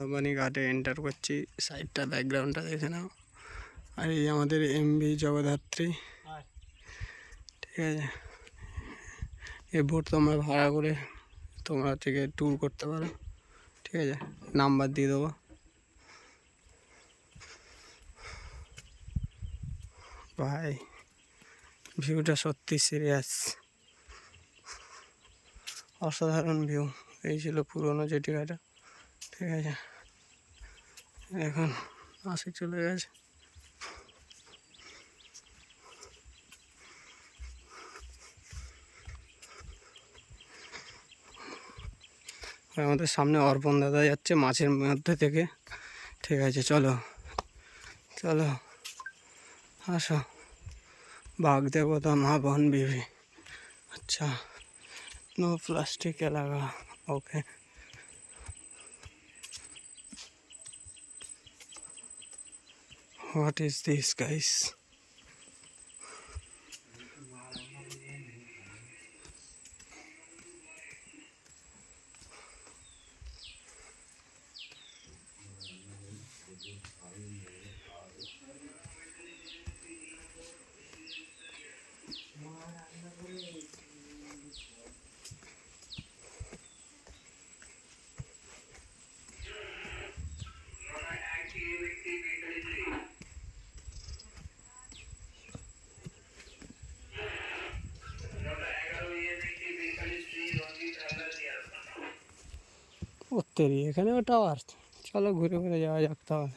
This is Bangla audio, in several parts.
কোম্পানি ঘাটে এন্টার করছি। সাইডটা ব্যাকগ্রাউন্ডটা দেখে নাও। আর এই আমাদের এমবি জগদ্ধাত্রী। ঠিক আছে? এই বোট তোমরা ভাড়া করে তোমরা থেকে ট্যুর করতে পারো। ঠিক আছে? নাম্বার দিয়ে দেবো। ভাই ভিউটা সত্যি সিরিয়াস অসাধারণ ভিউ এই ছিল পুরনো জেটিঘাটা ঠিক আছে? এখন আসি চলে গেছে। আমাদের সামনে অর্পণ দাদা যাচ্ছে মাছের মধ্যে থেকে। ঠিক আছে, চলো। চলো। আসো। বাঘ দেবতা, মা বন বিবি আচ্ছা। নো প্লাস্টিক এলাকা। ওকে What is this, guys? উত্তরি এখানেও টাওয়ার চলো ঘুরে ঘুরে যাওয়া যাক তাহলে।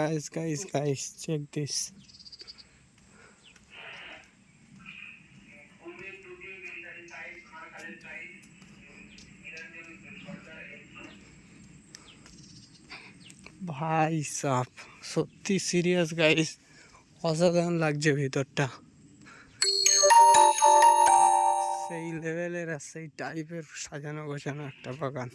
Guys guys guys, check this. ভাই সাপ সত্যি সিরিয়াস গাইস অসাধারণ লাগছে ভিতরটা। সেই লেভেলের আর সেই টাইপের সাজানো গোছানো একটা বাগান।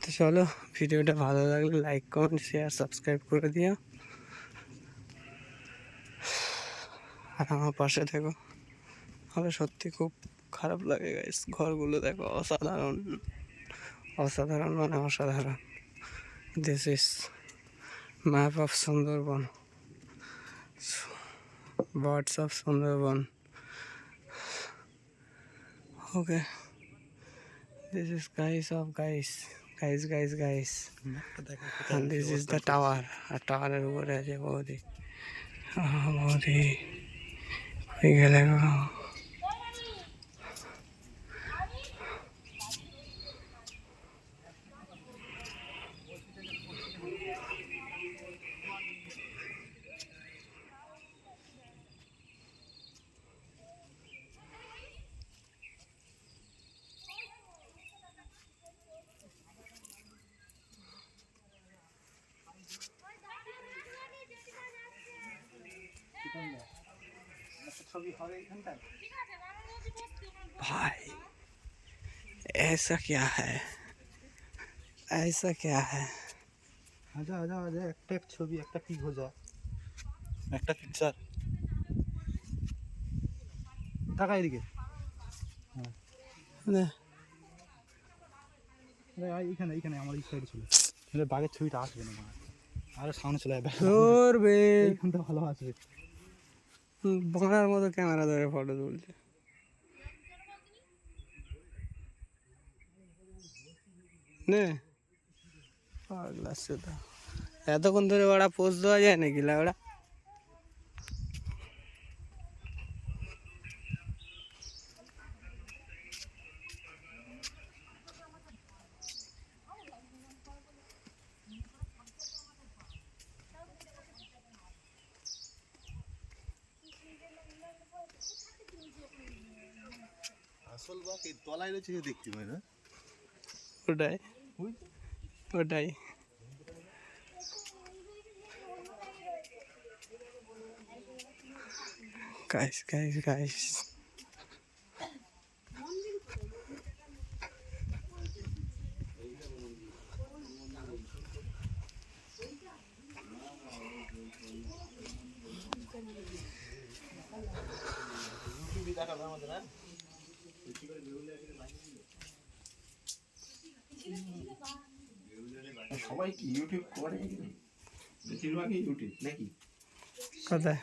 তো চলো, ভিডিওটা ভালো লাগলে লাইক কমেন্ট শেয়ার সাবস্ক্রাইব করে দিও। আর আমার পাশে থেকো। আমার সত্যি খুব খারাপ লাগে গাইস ঘরগুলো দেখো অসাধারণ। অসাধারণ মানে অসাধারণ। this is map of Sundarban birds of Sundarban okay this is guys of guys guys guys guys this is the tower আর টাওয়ারের উপরে আছে বৌদি আহ, বৌদি কই গেলে भाई ऐसा क्या है ऐसा क्या है আজা আজা আজা একটা ছবি একটা পিক হয়ে যা একটা পিকচার টাকা এদিকে ने আরে আয় এইখানে এইখানে আমার এই সাইডে ছিল তাহলে বাঘের ছবিটা আসবে না মা আরে সামনে চলে যাবে তোর বে এইখানটা ভালো আসবে বাংলার মতো ক্যামেরা ধরে ফটো তুলছে। নে। এতক্ষণ ধরে ওরা পোস্ট দেওয়া যায় নাকি ওরা আসল বাঘ এই তলায় দেখতে পাই না? ওটাই। ওটাই। Guys, guys, guys. সবাই কি ইউটিউব করে? বেশিরভাগই ইউটিউব নাকি? কোথায়?